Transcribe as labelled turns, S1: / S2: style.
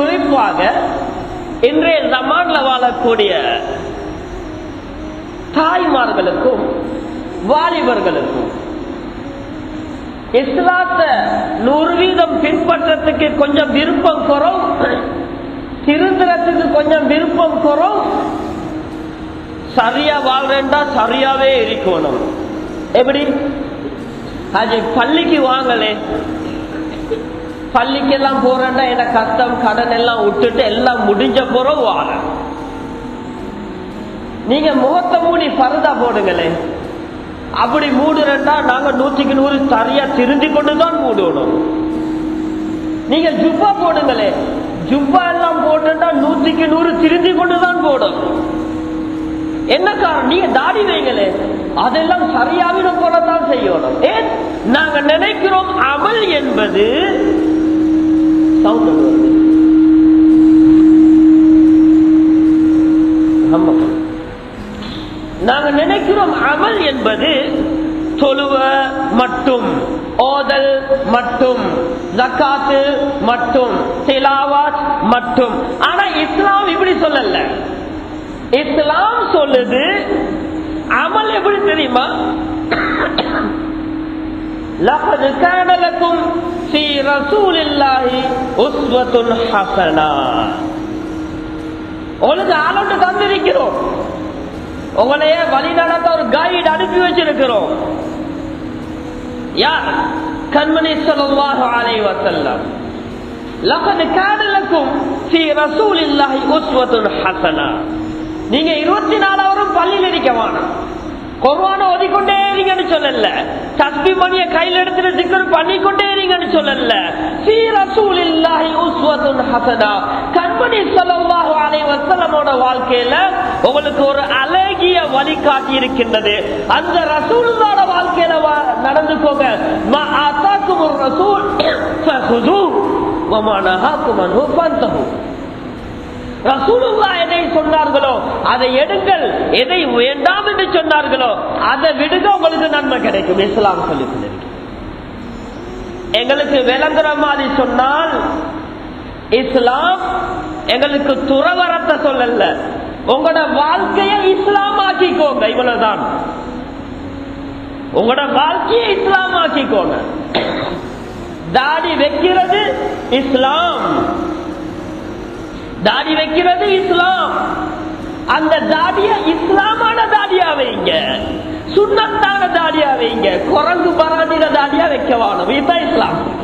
S1: குறிப்பாக இன்றைய ஜமான்ல வாழக்கூடிய தாய்மார்களுக்கும் வாலிபர்களுக்கும் இஸ்லாத்தை நூறு வீதம் பின்பற்றத்துக்கு கொஞ்சம் விருப்பம் குறும் திருந்துறதுக்கு கொஞ்சம் விருப்பம் குறும் சரியா வாழ்றேன்டா சரியாவே இருக்கணும். எப்படி? அது பள்ளிக்கு வாங்கலே பள்ளிக்கெல்லாம் போறேன்டா என்ன கஷ்டம் கடன் எல்லாம் விட்டுட்டு எல்லாம் முடிஞ்ச பிறகு வாழ நீங்க முகத்தை மூடி பருதா போடுங்களே. அப்படி மூடுறேன்டா நாங்க நூற்றுக்கு நூறு சரியா திருந்தி கொண்டுதான் மூடணும். நீங்க ஜுப்பா போடுங்களே. ஜுப்பா எல்லாம் போட்டுட்டா நூற்றுக்கு நூறு திருந்தி கொண்டுதான் போடணும். என்ன காரணம்? நீங்க தாடி வைங்களே. அதெல்லாம் சரியாவிடும் போலதான் செய்யணும். ஏன்? நாங்க நினைக்கிறோம் அமல் என்பது டவுட் வந்து நாங்கள் நினைக்கிறோம் அமல் என்பது தொழுவ மட்டும் ஓதல் மட்டும் ஜக்காத்து மட்டும் திலாவாத் மட்டும். ஆனா இஸ்லாம் இப்படி சொல்லல. இஸ்லாம் சொல்லுது அமல் எப்படி தெரியுமா? லகது காணலக்கும் في رسول الله أسوة حسنة உங்களுக்கு ஆளோட்டு தந்திருக்கிறோம் உங்களைய வழி நடத்த ஒரு கைடு அனுப்பி வச்சிருக்கிறோம் யார் கண்மணி சொல்லவாக அலை வசல்லம் لقد كان لكم في رسول الله أسوة حسنة நீங்க இருபத்தி நாலாவரும் பள்ளியில் இருக்க வேணாம் கொரோனா ஓதிக்கொண்டே இருங்கன்னு சொல்லல. தஸ்பி மணிய கையில் எடுத்துட்டு சிக்கர் பண்ணிக்கொண்டே இருங்கன்னு சொல்லல. சீ ரசூலில்லாஹி உஸ்வத்துன் ஹசனா. கண்மணி ஸல்லல்லாஹு அலைஹி வஸல்லமோட வாழ்க்கையில உங்களுக்கு ஒரு அழகிய வழிகாட்டி இருக்கின்றது. அந்த ரசூலுல்லாஹ்வோட வாழ்க்கையில வா- நடந்துக்கோங்க. மா ஆதாக்கும் ஒரு ரசூல் ரசூலுல்லா எதை சொன்னார்களோ அதை எடுங்கள். எதை வேண்டாம் என்று சொன்னார்களோ அதை விடுங்க உங்களுக்கு நன்மை கிடைக்கும். இஸ்லாம் சொல்லி எங்களுக்கு விளங்குற மாதிரி சொன்னால் இஸ்லாம் எங்களுக்கு துறவரத்தை சொல்லல. உங்களோட வாழ்க்கையை இஸ்லாம் ஆக்கிக்கோங்க இவ்வளவுதான். உங்களோட வாழ்க்கையை இஸ்லாம் ஆக்கிக்கோங்க தாடி வைக்கிறது இஸ்லாம். தாடி வைக்கிறது இஸ்லாம். அந்த தாடிய இஸ்லாமான தாடியா வைங்க. சுண்ணத்தான தாடியா வைங்க. குரங்கு பராதின தாடியா வைக்க வேணும். இதுதான் இஸ்லாம்.